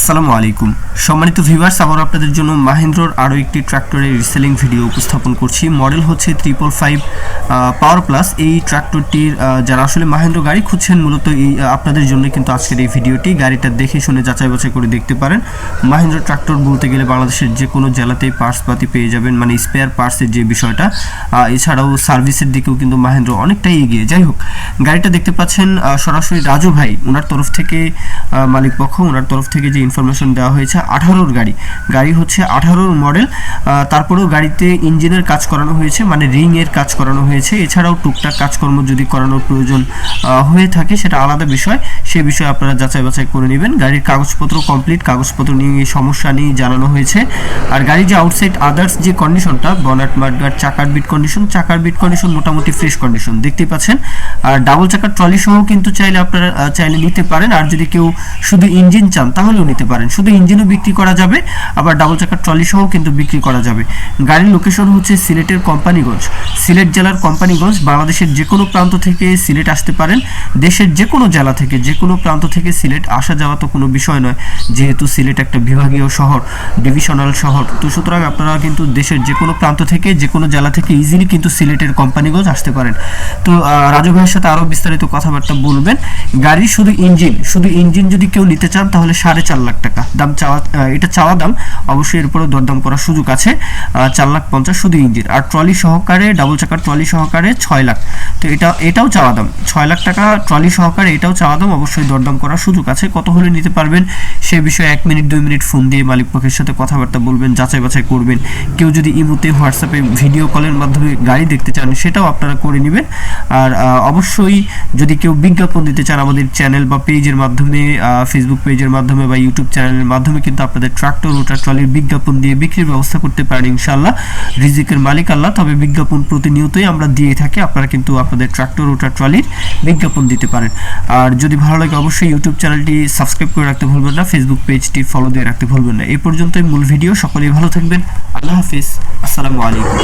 আসসালামু আলাইকুম। সম্মানিত ভিউয়ার্স আবার আপনাদের জন্য মাহেন্দ্রর আরও একটি ট্রাক্টরের রিসেলিং ভিডিও উপস্থাপন করছি। মডেল হচ্ছে ট্রিপল ফাইভ পাওয়ার প্লাস এই ট্রাক্টরটির আহ, যারা আসলে মাহেন্দ্র গাড়ি খুঁজছেন মূলত এই আপনাদের জন্য কিন্তু আজকের এই ভিডিওটি গাড়িটা দেখে শুনে যাচাই বাছাই করে দেখতে পারেন। মাহেন্দ্র ট্র্যাক্টর বলতে গেলে বাংলাদেশের যে কোনো জেলাতেই পার্টসপাতি পেয়ে যাবেন মানে স্পেয়ার পার্টসের যে বিষয়টা। এছাড়াও সার্ভিসের দিকেও কিন্তু মাহেন্দ্র অনেকটাই এগিয়ে। যাই হোক গাড়িটা দেখতে পাচ্ছেন সরাসরি রাজু ভাই ওনার তরফ থেকে আহ, মালিক পক্ষ ওনার তরফ থেকে যে ইনফরমেশন দেওয়া হয়েছে আঠারোর গাড়ি। গাড়ি হচ্ছে আঠারোর মডেল। তারপরেও গাড়িতে ইঞ্জিনের কাজ করানো হয়েছে মানে রিং এর কাজ করানো হয়েছে। এছাড়াও টুকটাক কাজকর্ম যদি করানোর প্রয়োজন হয়ে থাকে, সেটা আলাদা বিষয়। সে বিষয়ে আপনারা যাচাই বাছাই করে নেবেন। গাড়ির কাগজপত্র কমপ্লিট কাগজপত্র নিয়ে সমস্যা নিয়ে জানানো হয়েছে। আর গাড়ির যে আউটসাইড আদার্স যে কন্ডিশনটা বনাট মাডগার্ড চাকার বিট কন্ডিশন চাকার বিট কন্ডিশন মোটামুটি ফ্রেশ কন্ডিশন দেখতেই পাচ্ছেন। আর ডাবল চাকার ট্রলি সহ কিন্তু চাইলে আপনারা চাইলে নিতে পারেন। আর যদি কেউ শুধু ইঞ্জিন চান, তাহলেও নিতে পারেন। শুধু ইঞ্জিনও বিক্রি করা যাবে, আবার ডাবল চাকার ট্রলি সহ কিন্তু বিক্রি করা যাবে। গাড়ির লোকেশন হচ্ছে সিলেটের কোম্পানিগঞ্জ। সিলেট জেলার কোম্পানিগঞ্জ, বাংলাদেশের যে কোনো প্রান্ত থেকে সিলেট আসতে পারেন। দেশের যে কোনো জেলা থেকে যে কোনো প্রান্ত থেকে সিলেট আসা যাওয়া তো কোনো বিষয় নয়। যেহেতু সিলেট একটা বিভাগীয় শহর ডিভিশনাল শহর, তো সুতরাং আপনারা কিন্তু দেশের যে কোনো প্রান্ত থেকে যে কোনো জেলা থেকে ইজিলি কিন্তু সিলেটের কোম্পানিগঞ্জ আসতে পারেন। তো রাজু ভাইয়ের সাথে আরও বিস্তারিত কথাবার্তা বলবেন। গাড়ির শুধু ইঞ্জিন শুধু ইঞ্জিন যদি কেউ নিতে চান তাহলে সাড়ে চার লাখ টাকা। দাম চাওয়া এটা চাওয়া দাম, অবশ্যই এরপরেও দরদাম করার সুযোগ আছে। চার লাখ পঞ্চাশ শুধু ইঞ্জিন। আর ট্রলি সহকারে, ডাবল চাকার ট্রলি সহকারে ছয় লাখ। তো এটা, এটাও চাওয়া দাম। ছয় লাখ টাকা ট্রলি সহকারে, এটাও চাওয়া দাম, অবশ্যই দরদাম করার সুযোগ আছে। কত হলে নিতে পারবেন, সে বিষয়ে এক মিনিট, দুই মিনিট ফোন দিয়ে মালিক পক্ষের সাথে কথাবার্তা বলবেন, যাচাই বাছাই করবেন। কেউ যদি ইমুতে হোয়াটসঅ্যাপে ভিডিও কলের মাধ্যমে গাড়ি দেখতে চান, সেটাও আপনারা করে নেবেন। আর অবশ্যই যদি কেউ বিজ্ঞাপন দিতে চান আমাদের চ্যানেল বা পেজের মাধ্যমে ফেসবুক পেজের মাধ্যমে বা ইউটিউব চ্যানেলের মাধ্যমে কিন্তু আপনাদের ট্রাক্টর ওটা ট্রলির বিজ্ঞাপন দিয়ে বিক্রির ব্যবস্থা করতে পারেন ইনশাল্লাহ রিজিকের মালিক আল্লাহ, তবে বিজ্ঞাপন প্রতিনিয়তই আমরা দিয়ে থাকি, আপনারা কিন্তু আপনাদের ট্রাক্টর ওটা ট্রলির বিজ্ঞাপন দিতে পারেন। আর যদি ভালো লাগে, অবশ্যই ইউটিউব চ্যানেলটি সাবস্ক্রাইব করে রাখতে ভুলবেন না ফেসবুক পেজটি ফলো দিয়ে রাখতে ভুলবেন না। এ পর্যন্তই মূল ভিডিও সকলেই ভালো থাকবেন। আল্লাহ হাফিজ, আসসালামু আলাইকুম।